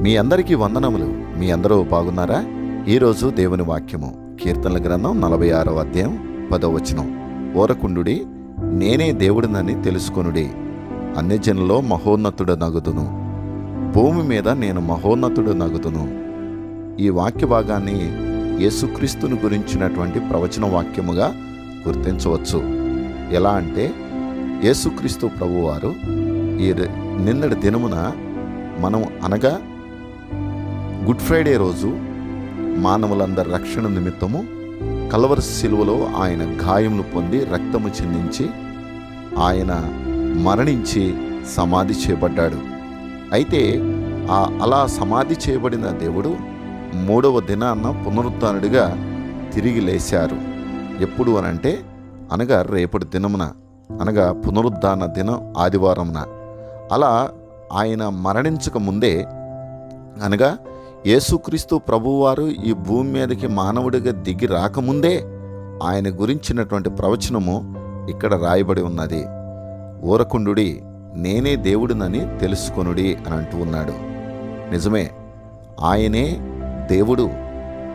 మీ అందరికీ వందనములు. మీ అందరూ బాగున్నారా? ఈరోజు దేవుని వాక్యము. కీర్తనల గ్రంథం నలభై ఆరో అధ్యాయం పదవచనం ఓరకుండుడి నేనే దేవుడినని తెలుసుకొనుడి. అన్యజనులో మహోన్నతుడు నగుదును భూమి మీద నేను మహోన్నతుడు నగుదును ఈ వాక్య భాగాన్ని యేసుక్రీస్తుని గురించినటువంటి ప్రవచన వాక్యముగా గుర్తించవచ్చు. ఎలా అంటే యేసుక్రీస్తు ప్రభువారు ఈ నిన్నటి దినమున మనం అనగా గుడ్ ఫ్రైడే రోజు మానవులందరి రక్షణ నిమిత్తము కలవర శిలువలో ఆయన గాయములు పొంది రక్తము చెందించి ఆయన మరణించి సమాధి చేయబడ్డాడు. అయితే ఆ అలా సమాధి చేయబడిన దేవుడు మూడవ దినాన్న పునరుత్నుడిగా తిరిగి లేశారు. ఎప్పుడు అనంటే అనగా రేపటి దినమున అనగా పునరుద్ధాన దినం ఆదివారమున. అలా ఆయన మరణించక ముందే అనగా యేసుక్రీస్తు ప్రభువారు ఈ భూమి మీదకి మానవుడిగా దిగి రాకముందే ఆయన గురించినటువంటి ప్రవచనము ఇక్కడ రాయబడి ఉన్నది. ఊరకుండుడి నేనే దేవుడినని తెలుసుకొనుడి అని అంటూ ఉన్నాడు. నిజమే ఆయనే దేవుడు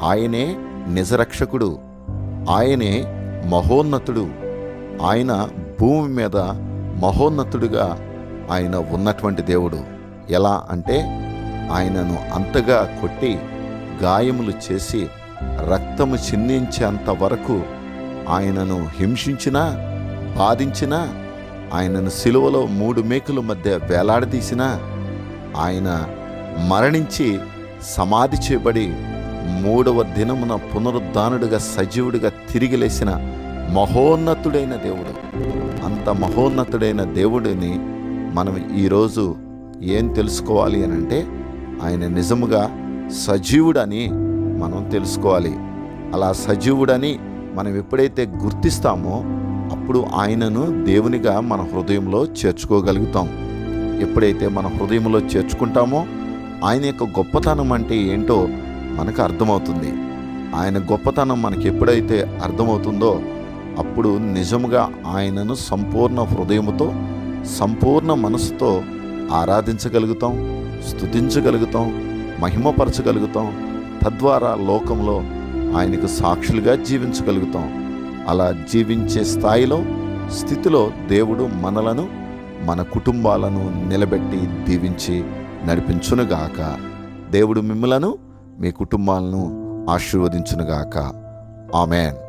ఆయనే నిజరక్షకుడు ఆయనే మహోన్నతుడు ఆయన భూమి మీద మహోన్నతుడిగా ఆయన ఉన్నటువంటి దేవుడు. ఎలా అంటే ఆయనను అంతగా కొట్టి గాయములు చేసి రక్తము చిందించేంత వరకు ఆయనను హింసించినా బాధించినా ఆయనను సిలువలో మూడు మేకుల మధ్య వేలాడదీసినా ఆయన మరణించి సమాధి చేయబడి మూడవ దినమున పునరుద్ధానుడుగా సజీవుడిగా తిరిగి లేచిన మహోన్నతుడైన దేవుడు. అంత మహోన్నతుడైన దేవుడిని మనం ఈరోజు ఏం తెలుసుకోవాలి అని అంటే ఆయన నిజముగా సజీవుడని మనం తెలుసుకోవాలి. అలా సజీవుడని మనం ఎప్పుడైతే గుర్తిస్తామో అప్పుడు ఆయనను దేవునిగా మన హృదయంలో చేర్చుకోగలుగుతాం. ఎప్పుడైతే మన హృదయంలో చేర్చుకుంటామో ఆయన యొక్క గొప్పతనం అంటే ఏంటో మనకు అర్థమవుతుంది. ఆయన గొప్పతనం మనకి ఎప్పుడైతే అర్థమవుతుందో అప్పుడు నిజముగా ఆయనను సంపూర్ణ హృదయముతో సంపూర్ణ మనసుతో ఆరాధించగలుగుతాం స్తుతించగలుగుతాం మహిమపరచగలుగుతాం. తద్వారా లోకంలో ఆయనకు సాక్షులుగా జీవించగలుగుతాం. అలా జీవించే స్థాయిలో స్థితిలో దేవుడు మనలను మన కుటుంబాలను నిలబెట్టి దీవించి నడిపించునుగాక. దేవుడు మిమ్మలను మీ కుటుంబాలను ఆశీర్వదించునుగాక. ఆమెన్.